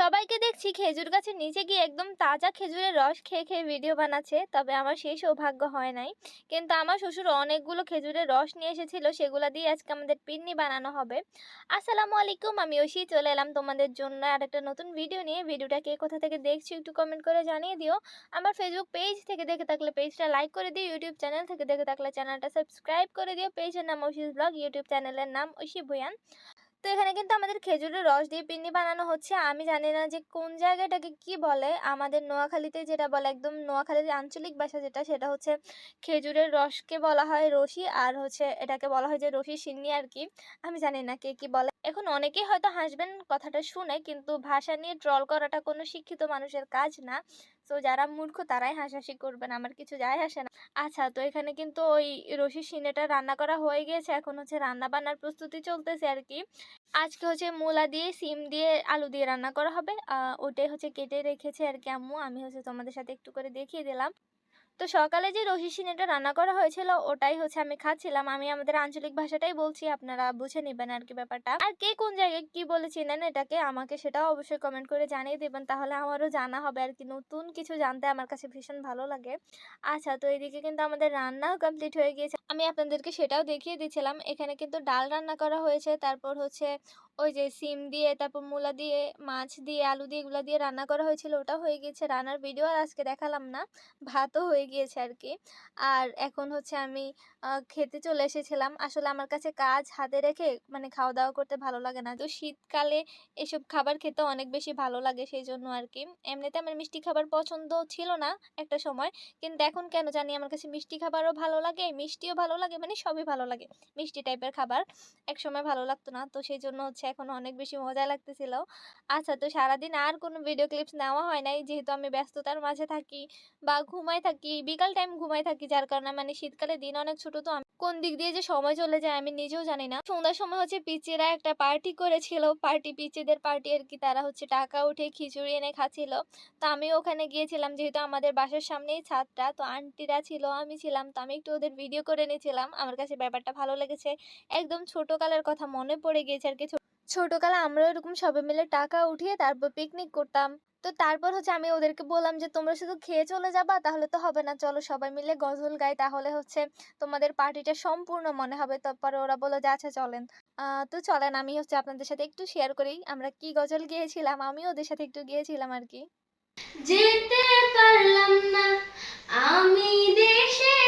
সবাইকে দেখছি খেজুর গাছের নিচে গিয়ে একদম তাজা খেজুরের রস খেয়ে খেয়ে ভিডিও বানাচ্ছে, তবে আমার সেই সৌভাগ্য হয় নাই। কিন্তু আমার শ্বশুর অনেকগুলো খেজুরের রস নিয়ে এসেছিল, সেগুলো দিয়ে আজকে আমাদের পিন্নি বানানো হবে। আসসালামু আলাইকুম, আমি ঐশী চলে এলাম তোমাদের জন্য আর একটা নতুন ভিডিও নিয়ে। ভিডিওটা কে কোথা থেকে দেখছি একটু কমেন্ট করে জানিয়ে দিও। আমার ফেসবুক পেজ থেকে দেখে থাকলে পেজটা লাইক করে দিও ইউটিউব চ্যানেল থেকে দেখে থাকলে চ্যানেলটা সাবস্ক্রাইব করে দিও। পেজের নাম ঐশীস ব্লগ ইউটিউব চ্যানেলের নাম ঐশী ভুয়ান তো এখানে কিন্তু আমাদের খেজুরের রস দিয়ে পিন্নি বানানো হচ্ছে। আমি জানি না যে কোন জায়গাটাকে কি বলে। আমাদের নোয়াখালীতে যেটা বলে একদম নোয়াখালীর আঞ্চলিক ভাষা যেটা, সেটা হচ্ছে খেজুরের রসকে বলা হয় রশি আর হচ্ছে এটাকে বলা হয় যে রশি সিন্নি আর কি। আমি জানি না কে কি বলে। এখন অনেকেই হয়তো হাসবেন কথাটা শুনে, কিন্তু ভাষা নিয়ে ট্রল করাটা কোনো শিক্ষিত মানুষের কাজ না। তো যারা মূর্খ, তারাই হাসাহাসি করবেন। আমার কিছু যায় আসে না। আচ্ছা তো এখানে কিন্তু ওই রশি সিনেটা রান্না করা হয়ে গিয়েছে। এখন হচ্ছে রান্না বান্নার প্রস্তুতি চলতেছে আর কি। আজকে হচ্ছে মূলা দিয়ে সিম দিয়ে আলু দিয়ে রান্না করা হবে। আহ, ওটাই হচ্ছে কেটে রেখেছে আর কি আম্মু। আমি হচ্ছে তোমাদের সাথে একটু করে দেখিয়ে দিলাম। তো সকালে যে রসি সিনেটা রান্না করা হয়েছিল, ওটাই হচ্ছে আমি খাচ্ছিলাম। আমি আমাদের আঞ্চলিক ভাষাটাই বলছি, আপনারা বুঝে নেবেন আর কি ব্যাপারটা। আর কে কোন জায়গায় কি বলে চিনেন এটাকে, আমাকে সেটাও অবশ্যই কমেন্ট করে জানিয়ে দেবেন, তাহলে আমারও জানা হবে আর কি নতুন কিছু জানতে আমার কাছে ভীষণ ভালো লাগে। আচ্ছা তো এদিকে কিন্তু আমাদের রান্নাও কমপ্লিট হয়ে গিয়েছে। আমি আপনাদেরকে সেটাও দেখিয়ে দিয়েছিলাম এখানে কিন্তু ডাল রান্না করা হয়েছে, তারপর হচ্ছে ওই যে সিম দিয়ে, তারপর মূলা দিয়ে, মাছ দিয়ে, আলু দিয়ে এগুলো দিয়ে রান্না করা হয়েছিল, ওটা হয়ে গিয়েছে রান্নার ভিডিও আর আজকে দেখালাম না, ভাতও হয়ে গিয়েছে আর কি আর এখন হচ্ছে আমি খেতে চলে এসেছিলাম। আসলে আমার কাছে কাজ হাতে রেখে মানে খাওয়া দাওয়া করতে ভালো লাগে না। তো শীতকালে এসব খাবার খেতে অনেক বেশি ভালো লাগে সেই জন্য আর কি এমনিতে আমার মিষ্টি খাবার পছন্দ ছিল না একটা সময়, কিন্তু এখন কেন জানি আমার কাছে মিষ্টি খাবারও ভালো লাগে, মিষ্টিও ভালো লাগে মানে সবই ভালো লাগে। মিষ্টি টাইপের খাবার এক সময় ভালো লাগতো না, তো সেই জন্য হচ্ছে এখন অনেক বেশি মজা লাগতেছিল। আচ্ছা তো সারাদিন আর কোনো ভিডিও ক্লিপস নেওয়া হয় নাই? যেহেতু আমি ব্যস্ততার মাঝে থাকি বা ঘুমাই থাকি, বিকাল টাইম ঘুমাই থাকি, যার কারণে মানে শীতকালে দিন অনেক ছোট, তো আমি কোন দিক দিয়ে যে সময় চলে যায় আমি নিজেও জানি না। সন্ধ্যার সময় হচ্ছে পিচিরা একটা পার্টি করেছিল। পার্টি পিচিদের পার্টি আর কি, তারা হচ্ছে টাকা উঠে খিচুড়ি এনে খাচ্ছিল। তো আমিও ওখানে গিয়েছিলাম, যেহেতু আমাদের বাসার সামনেই ছাদটা, তো আন্টিরা ছিল, আমি ছিলাম, তো আমি একটু ওদের ভিডিও করে নিয়েছিলাম। আমার কাছে ব্যাপারটা ভালো লেগেছে। একদম ছোটকালের কথা মনে পড়ে গিয়েছে আর কি ছোটকালে আমরা এরকম সবাই মিলে টাকা উঠিয়ে তারপর পিকনিক করতাম। তো তারপর হচ্ছে আমি ওদেরকে বললাম যে, তোমরা শুধু খেয়ে চলে যাবা, তাহলে তো হবে না। চলো সবাই মিলে গজল গাই, তাহলে হচ্ছে তোমাদের পার্টিটা সম্পূর্ণ মনে হবে। তারপরে ওরা বলল যে আচ্ছা চলেন। তো চলেন, আমি হচ্ছে আপনাদের সাথে একটু শেয়ার করি, আমরা কি গজল গিয়েছিলাম? আমি ওদের সাথে একটু গিয়েছিলাম আর কি। যেতে পারলাম না, আমি দেশেতে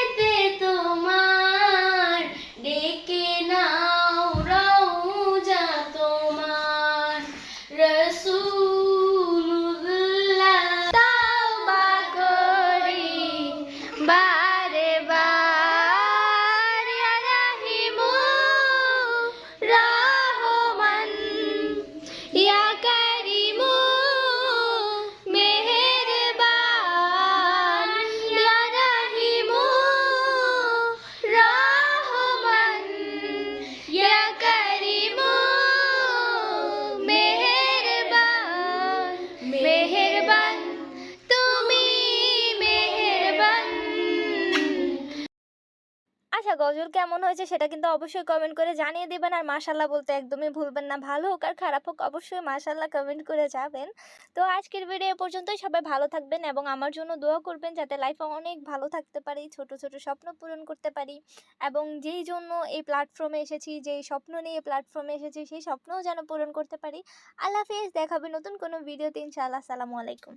গজল কেমন হয়েছে সেটা কিন্তু অবশ্যই কমেন্ট করে জানিয়ে দেবেন। আর মাশাল্লাহ বলতে একদমই ভুলবেন না, ভালো হোক আর খারাপ হোক অবশ্যই মাশাল্লাহ কমেন্ট করে যাবেন। তো আজকের ভিডিও এ পর্যন্তই, সবাই ভালো থাকবেন এবং আমার জন্য দোয়া করবেন যাতে লাইফে অনেক ভালো থাকতে পারি, ছোট ছোট স্বপ্ন পূরণ করতে পারি এবং যেই জন্য এই প্ল্যাটফর্মে এসেছি, যেই স্বপ্ন নিয়ে প্ল্যাটফর্মে এসেছি, সেই স্বপ্নও যেন পূরণ করতে পারি। আল্লাহ হাফেজ, দেখাবে নতুন কোনো ভিডিওতে ইনশাআল্লাহ। আসসালামু আলাইকুম।